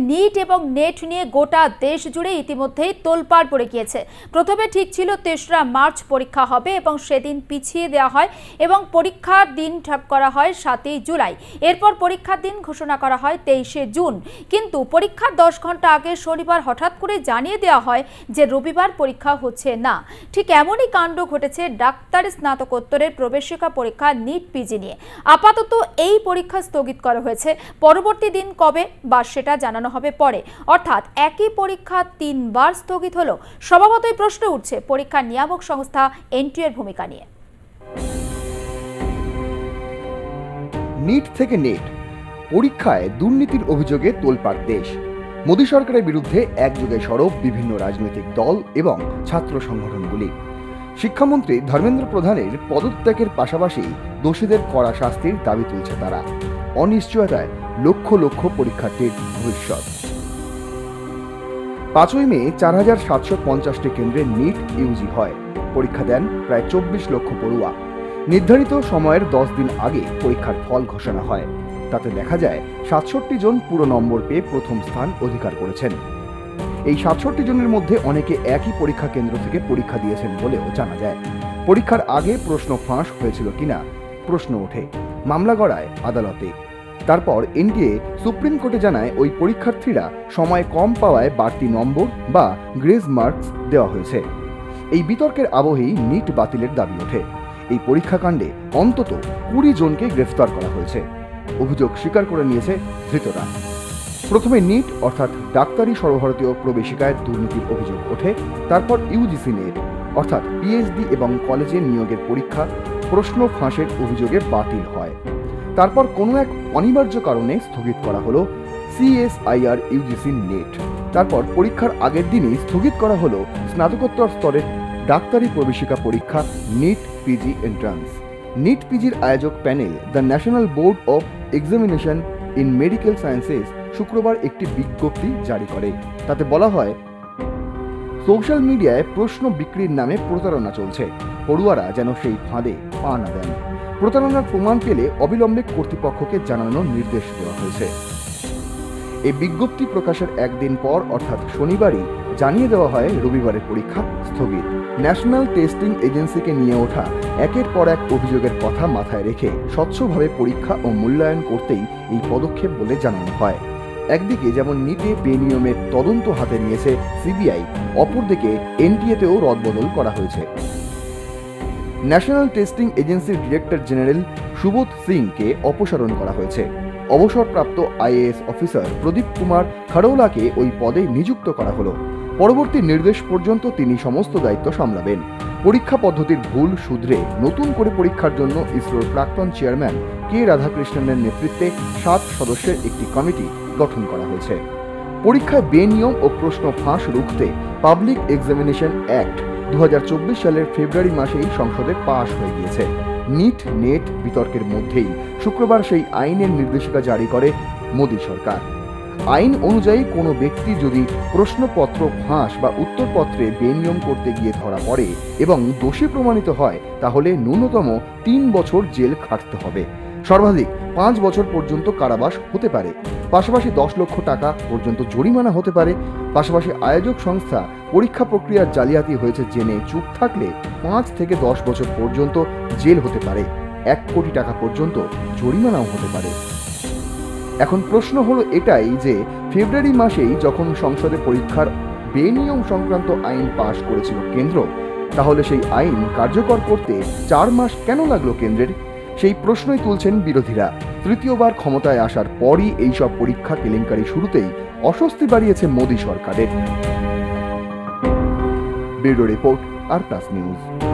NEET এবং net নিয়ে গোটা দেশ জুড়ে ইতিমধ্যেই তোলপাড় পড়ে গিয়েছে। প্রথমে ঠিক ছিল তেসরা মার্চ পরীক্ষা হবে এবং সেদিন পিছিয়ে দেওয়া হয় এবং পরীক্ষার দিন ঠিক করা হয় সাতই জুলাই। এরপর পরীক্ষার দিন ঘোষণা করা হয় তেইশে জুন। কিন্তু পরীক্ষার দশ ঘণ্টা আগে শনিবার হঠাৎ করে জানিয়ে দেওয়া হয় যে রবিবার পরীক্ষা হচ্ছে না। ঠিক এমনই কাণ্ড ঘটেছে ডাক্তারি স্নাতকোত্তরের প্রবেশিকা পরীক্ষা নিট পিজি নিয়ে। আপাতত এই পরীক্ষা স্থগিত করা হয়েছে। পরবর্তী দিন কবে বা সেটা জানানো হবে পরে। অর্থাৎ একই পরীক্ষা তিনবার স্থগিত হলো। স্বভাবতই প্রশ্ন উঠছে পরীক্ষা নিয়ামক সংস্থা এনটিএর ভূমিকা নিয়ে। নিট থেকে নেট, পরীক্ষায় দুর্নীতির অভিযোগে তোলপাড় দেশ। মোদী সরকারের বিরুদ্ধে একযোগে সরব বিভিন্ন রাজনৈতিক দল এবং ছাত্র সংগঠনগুলি। শিক্ষামন্ত্রী ধর্মেন্দ্র প্রধানের পদত্যাগের পাশাপাশি দোষীদের কড়া শাস্তির দাবি তুলছে তারা। অনিশ্চয়তায় লক্ষ লক্ষ পরীক্ষার্থীর ভবিষ্যৎ। পাঁচই মে চার হাজার সাতশো পঞ্চাশটি কেন্দ্রে নিট ইউজি হয়। পরীক্ষা দেন প্রায় চব্বিশ লক্ষ পড়ুয়া। নির্ধারিত সময়ের দশ দিন আগে পরীক্ষার ফল ঘোষণা হয়। তাতে দেখা যায়, সাতষট্টি জন পুরো নম্বর পেয়ে প্রথম স্থান অধিকার করেছেন। এই সাতষট্টি জনের মধ্যে অনেকে একই পরীক্ষা কেন্দ্র থেকে পরীক্ষা দিয়েছেন বলেও জানা যায়। পরীক্ষার আগে প্রশ্ন ফাঁস হয়েছিল কিনা? প্রশ্ন ওঠে। মামলা গড়ায় আদালতে। তারপর এনটিএ সুপ্রিম কোর্টে জানায় ওই পরীক্ষার্থীরা সময় কম পাওয়ায় বাড়তি নম্বর বা গ্রেজ মার্কস দেওয়া হয়েছে। এই বিতর্কের আবহেই নিট বাতিলের দাবি ওঠে। এই পরীক্ষাকাণ্ডে অন্তত কুড়ি জনকে গ্রেফতার করা হয়েছে। অভিযোগ স্বীকার করে নিয়েছে ধৃতরা। প্রথমে নিট, অর্থাৎ ডাক্তারি সর্বভারতীয় প্রবেশিকায় দুর্নীতির অভিযোগ ওঠে, তারপর ইউজিসি নেট, অর্থাৎ পিএইচডি এবং কলেজে নিয়োগের পরীক্ষা, প্রশ্ন ফাঁসের অভিযোগে বাতিল হয়। তারপর কোনো এক অনিবার্য কারণে স্থগিত করা হলো সিএসআইআর ইউজিসি নেট। তারপর পরীক্ষার আগের দিনই স্থগিত করা হলো স্নাতকোত্তর স্তরের ডাক্তারি প্রবেশিকা পরীক্ষা নিট পিজি এন্ট্রান্স নিট পিজির আয়োজক panel the National Board of Examination in Medical Sciences শুক্রবার একটি বিজ্ঞপ্তি জারি করে। তাতে বলা হয়, সোশ্যাল মিডিয়ায় প্রশ্ন বিক্রির নামে প্রতারণা চলছে। পড়ুয়ারা যেন সেই ফাঁদে পা না দেন। প্রতারণার প্রমাণ পেলে অবিলম্বে কর্তৃপক্ষকে জানানোর নির্দেশ দেওয়া হয়েছে। এই বিজ্ঞপ্তি প্রকাশের একদিন পর, অর্থাৎ শনিবারই, জানিয়ে দেওয়া হয়, রবিবারের পরীক্ষা স্থগিত। ন্যাশনাল টেস্টিং এজেন্সিকে নিয়ে ওঠা একের পর এক অভিযোগের কথা মাথায় রেখে স্বচ্ছভাবে পরীক্ষা ও মূল্যায়ন করতেই এই পদক্ষেপ বলে জানানো হয়। একদিকে যেমন নিটে বেনিয়মের তদন্ত হাতে নিয়েছে সিবিআই, অপরদিকে এনটিএতেও রদবদল করা হয়েছে। ন্যাশনাল টেস্টিং এজেন্সির ডিরেক্টর জেনারেল সুবোধ সিংকে অপসারণ করা হয়েছে। অবসরপ্রাপ্ত আইএএস অফিসার প্রদীপ কুমার খাড়ৌলাকে ওই পদে নিযুক্ত করা হলো। পরবর্তী নির্দেশ পর্যন্ত তিনি সমস্ত দায়িত্ব সামলাবেন। পরীক্ষা পদ্ধতির ভুল শুধরে নতুন করে পরীক্ষার জন্য ইসরোর প্রাক্তন চেয়ারম্যান কে রাধাকৃষ্ণনের নেতৃত্বে সাত সদস্যের একটি কমিটি গঠন করা হয়েছে। পরীক্ষায় বেনিয়ম ও প্রশ্ন ফাঁস রুখতে পাবলিক এক্সামিনেশন অ্যাক্ট দু হাজার চব্বিশ সালের ফেব্রুয়ারি মাসেই সংসদে পাশ হয়ে গিয়েছে। নিট, নেট বিতর্কের মধ্যেই শুক্রবার সেই আইনের নির্দেশিকা জারি করে মোদী সরকার। আইন অনুযায়ী কোনো ব্যক্তি যদি প্রশ্নপত্র ফাঁস বা উত্তরপত্রে বেনিয়ম করতে গিয়ে ধরা পড়ে এবং দোষী প্রমাণিত হয়, তাহলে ন্যূনতম তিন বছর জেল খাটতে হবে। সর্বাধিক পাঁচ বছর পর্যন্ত কারাবাস হতে পারে। পাশাপাশি দশ লক্ষ টাকা পর্যন্ত জরিমানা হতে পারে। পাশাপাশি আয়োজক সংস্থা পরীক্ষা প্রক্রিয়ার জালিয়াতি হয়েছে জেনে চুপ থাকলে পাঁচ থেকে দশ বছর পর্যন্ত জেল হতে পারে। এক কোটি টাকা পর্যন্ত জরিমানাও হতে পারে। এখন প্রশ্ন হলো এটাই যে, ফেব্রুয়ারি মাসেই যখন সংসদে পরীক্ষার বেনিয়ম সংক্রান্ত আইন পাশ করেছিল কেন্দ্র, তাহলে সেই আইন কার্যকর করতে চার মাস কেন লাগল কেন্দ্রের? সেই প্রশ্নই তুলছেন বিরোধীরা। তৃতীয়বার ক্ষমতায় আসার পরই এইসব পরীক্ষা কেলেঙ্কারি শুরুতেই অস্বস্তি বাড়িয়েছে মোদী সরকারের। Bureau report R Plus News.